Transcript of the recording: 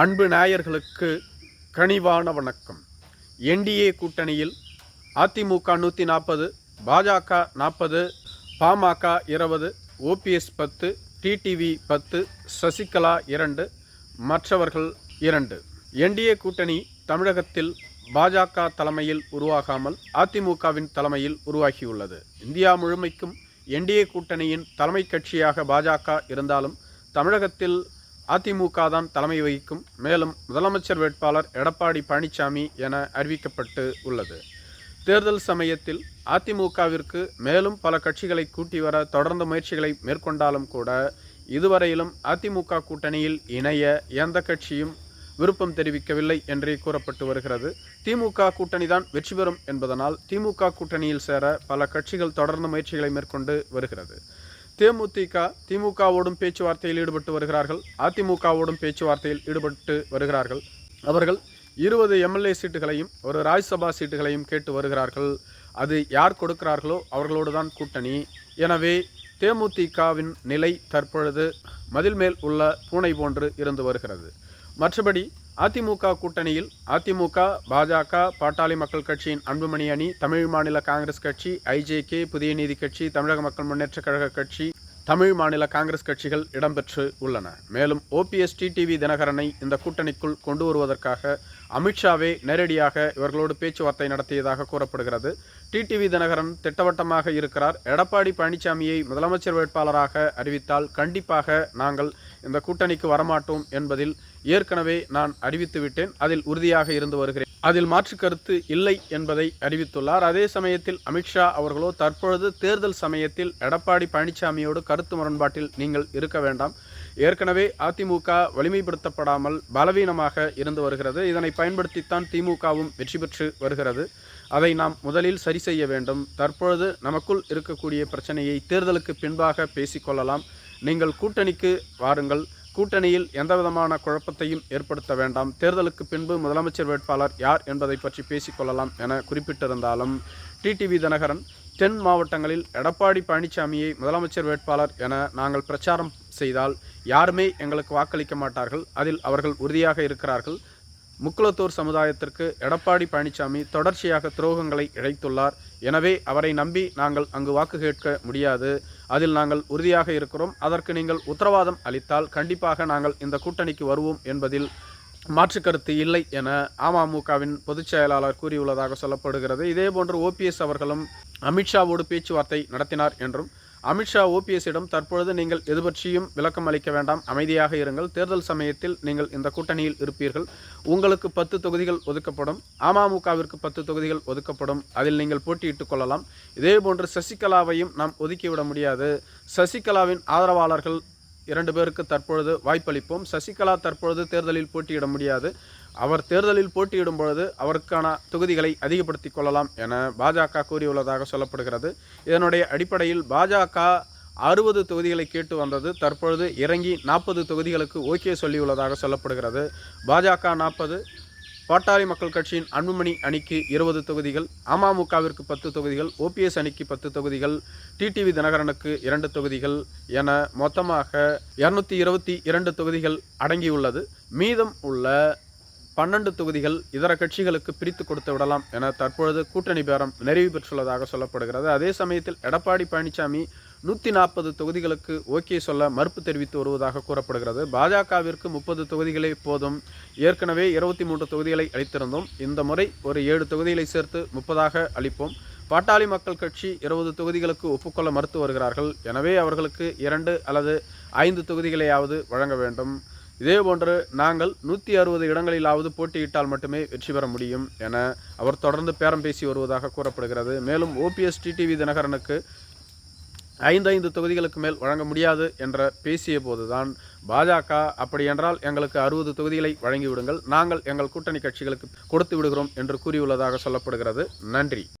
அன்பு நாயர்களுக்கு கனிவான வணக்கம். என்டிஏ கூட்டணியில் அதிமுக நூற்றி நாற்பது பாஜக நாற்பது பாமக இருபது ஓபிஎஸ் பத்து டிடிவி பத்து சசிகலா இரண்டு மற்றவர்கள் இரண்டு. என்டிஏ கூட்டணி தமிழகத்தில் பாஜக தலைமையில் உருவாகாமல் அதிமுகவின் தலைமையில் உருவாகியுள்ளது. இந்தியா முழுமைக்கும் என்டிஏ கூட்டணியின் தலைமை கட்சியாக பாஜக இருந்தாலும் தமிழகத்தில் அதிமுக தான் தலைமை வகிக்கும். மேலும் முதலமைச்சர் வேட்பாளர் எடப்பாடி பழனிசாமி என அறிவிக்கப்பட்டு உள்ளது. தேர்தல் சமயத்தில் அதிமுகவிற்கு மேலும் பல கட்சிகளை கூட்டி வர தொடர்ந்த முயற்சிகளை மேற்கொண்டாலும் கூட இதுவரையிலும் அதிமுக கூட்டணியில் இணைய எந்த கட்சியும் விருப்பம் தெரிவிக்கவில்லை என்றே கூறப்பட்டு வருகிறது. திமுக கூட்டணி தான் வெற்றி பெறும் என்பதனால் திமுக கூட்டணியில் சேர பல கட்சிகள் தொடர்ந்து முயற்சிகளை மேற்கொண்டு வருகிறது. தேமுதிக திமுகவோடும் பேச்சுவார்த்தையில் ஈடுபட்டு வருகிறார்கள். அதிமுகவோடும் பேச்சுவார்த்தையில் ஈடுபட்டு வருகிறார்கள். அவர்கள் இருபது எம்எல்ஏ சீட்டுகளையும் ஒரு ராஜ்யசபா சீட்டுகளையும் கேட்டு வருகிறார்கள். அது யார் கொடுக்கிறார்களோ அவர்களோடு தான் கூட்டணி. எனவே தேமுதிகவின் நிலை தற்பொழுது மதில் மேல் உள்ள பூனை போன்று இருந்து வருகிறது. மற்றபடி அதிமுக கூட்டணியில் அதிமுக பாஜக பாட்டாளி மக்கள் கட்சியின் அன்புமணி அணி தமிழ் மாநில காங்கிரஸ் கட்சி ஐஜேகே புதிய நீதி கட்சி தமிழக மக்கள் முன்னேற்றக் கழக கட்சி தமிழ் மாநில காங்கிரஸ் கட்சிகள் இடம்பெற்று உள்ளன. மேலும் ஓபிஎஸ் டிடிவி தினகரனை இந்த கூட்டணிக்குள் கொண்டு வருவதற்காக அமித்ஷாவே நேரடியாக இவர்களோடு பேச்சுவார்த்தை நடத்தியதாக கூறப்படுகிறது. டிடிவி தினகரன் திட்டவட்டமாக இருக்கிறார். எடப்பாடி பழனிசாமியை முதலமைச்சர் வேட்பாளராக அறிவித்தால் கண்டிப்பாக நாங்கள் இந்த கூட்டணிக்கு வரமாட்டோம் என்பதில் ஏற்கனவே நான் அறிவித்து விட்டேன் அதில் உறுதியாக இருந்து வருகிறேன். அதில் மாற்று கருத்து இல்லை என்பதை அறிவித்துள்ளார். அதே சமயத்தில் அமித்ஷா அவர்களோ தற்பொழுது தேர்தல் சமயத்தில் எடப்பாடி பழனிசாமியோடு கருத்து முரண்பாட்டில் நீங்கள் இருக்க வேண்டாம். ஏற்கனவே அதிமுக வலிமைப்படுத்தப்படாமல் பலவீனமாக இருந்து வருகிறது. இதனை பயன்படுத்தித்தான் திமுகவும் வெற்றி பெற்று வருகிறது. அதை நாம் முதலில் சரி செய்ய வேண்டும். தற்பொழுது நமக்குள் இருக்கக்கூடிய பிரச்சனையை தேர்தலுக்கு பின்பாக பேசிக்கொள்ளலாம் நீங்கள் கூட்டணிக்கு வாருங்கள். கூட்டணியில் எந்தவிதமான குழப்பத்தையும் ஏற்படுத்த வேண்டாம். தேர்தலுக்கு பின்பு முதலமைச்சர் வேட்பாளர் யார் என்பதை பற்றி பேசிக்கொள்ளலாம் என குறிப்பிட்டிருந்தாலும் டிடிவி தினகரன் தென் மாவட்டங்களில் எடப்பாடி பழனிசாமியை முதலமைச்சர் வேட்பாளர் என நாங்கள் பிரச்சாரம் செய்தால் யாருமே எங்களுக்கு வாக்களிக்க மாட்டார்கள். அதில் அவர்கள் உறுதியாக இருக்கிறார்கள். முக்குளத்தூர் சமுதாயத்திற்கு எடப்பாடி பழனிசாமி தொடர்ச்சியாக துரோகங்களை இழைத்துள்ளார். எனவே அவரை நம்பி நாங்கள் அங்கு வாக்கு கேட்க முடியாது. அதில் நாங்கள் உறுதியாக இருக்கிறோம். அதற்கு நீங்கள் உத்தரவாதம் அளித்தால் கண்டிப்பாக நாங்கள் இந்த கூட்டணிக்கு வருவோம் என்பதில் மாற்று கருத்து இல்லை என அமமுகவின் பொதுச் செயலாளர் கூறியுள்ளதாக சொல்லப்படுகிறது. இதேபோன்று ஓபிஎஸ் அவர்களும் அமித்ஷாவோடு பேச்சுவார்த்தை நடத்தினார் என்றும் அமித்ஷா ஓபிஎஸ்ஸிடம் தற்பொழுது நீங்கள் எது பற்றியும் விளக்கம் அளிக்க வேண்டாம். அமைதியாக இருங்கள். தேர்தல் சமயத்தில் நீங்கள் இந்த கூட்டணியில் இருப்பீர்கள். உங்களுக்கு பத்து தொகுதிகள் ஒதுக்கப்படும். அமமுகவிற்கு பத்து தொகுதிகள் ஒதுக்கப்படும். அதில் நீங்கள் போட்டியிட்டுக் கொள்ளலாம். இதேபோன்று சசிகலாவையும் நாம் ஒதுக்கிவிட முடியாது. சசிகலாவின் ஆதரவாளர்கள் இரண்டு பேருக்கு தற்பொழுது வாய்ப்பளிப்போம். சசிகலா தற்பொழுது தேர்தலில் போட்டியிட முடியாது. அவர் தேர்தலில் போட்டியிடும் பொழுது அவருக்கான தொகுதிகளை அதிகப்படுத்திக் கொள்ளலாம் என பாஜக கூறியுள்ளதாக சொல்லப்படுகிறது. இதனுடைய அடிப்படையில் பாஜக அறுபது தொகுதிகளை கேட்டு வந்தது. தற்பொழுது இறங்கி நாற்பது தொகுதிகளுக்கு ஓகே சொல்லியுள்ளதாக சொல்லப்படுகிறது. பாஜக நாற்பது பாட்டாளி மக்கள் கட்சியின் அன்புமணி அணிக்கு இருபது தொகுதிகள் அமமுகவிற்கு பத்து தொகுதிகள் ஓபிஎஸ் அணிக்கு பத்து தொகுதிகள் டிடிவி தினகரனுக்கு இரண்டு தொகுதிகள் என மொத்தமாக இரநூத்தி இருபத்தி இரண்டு தொகுதிகள் அடங்கியுள்ளது. மீதம் உள்ள பன்னெண்டு தொகுதிகள் இதர கட்சிகளுக்கு பிரித்து கொடுத்து விடலாம் என தற்பொழுது கூட்டணி பேரம் நிறைவு பெற்றுள்ளதாக சொல்லப்படுகிறது. அதே சமயத்தில் எடப்பாடி பழனிசாமி நூற்றி நாற்பது தொகுதிகளுக்கு ஓகே சொல்ல மறுப்பு தெரிவித்து வருவதாக கூறப்படுகிறது. பாஜகவிற்கு முப்பது தொகுதிகளை போதும். ஏற்கனவே இருபத்தி மூன்று தொகுதிகளை அளித்திருந்தோம். இந்த முறை ஒரு ஏழு தொகுதிகளை சேர்த்து முப்பதாக அளிப்போம். பாட்டாளி மக்கள் கட்சி இருபது தொகுதிகளுக்கு ஒப்புக்கொள்ள மறுத்து வருகிறார்கள். எனவே அவர்களுக்கு இரண்டு அல்லது ஐந்து தொகுதிகளையாவது வழங்க வேண்டும். இதேபோன்று நாங்கள் நூற்றி அறுபது இடங்களிலாவது போட்டியிட்டால் மட்டுமே வெற்றி பெற முடியும் என அவர் தொடர்ந்து பேரம் பேசி வருவதாக கூறப்படுகிறது. மேலும் ஓபிஎஸ் டிடிவி தினகரனுக்கு ஐந்து ஐந்து தொகுதிகளுக்கு மேல் வழங்க முடியாது என்ற பேசிய போதுதான். பாஜக அப்படி என்றால் எங்களுக்கு அறுபது தொகுதிகளை வழங்கிவிடுங்கள். நாங்கள் எங்கள் கூட்டணி கட்சிகளுக்கு கொடுத்து விடுகிறோம் என்று கூறியுள்ளதாக சொல்லப்படுகிறது. நன்றி.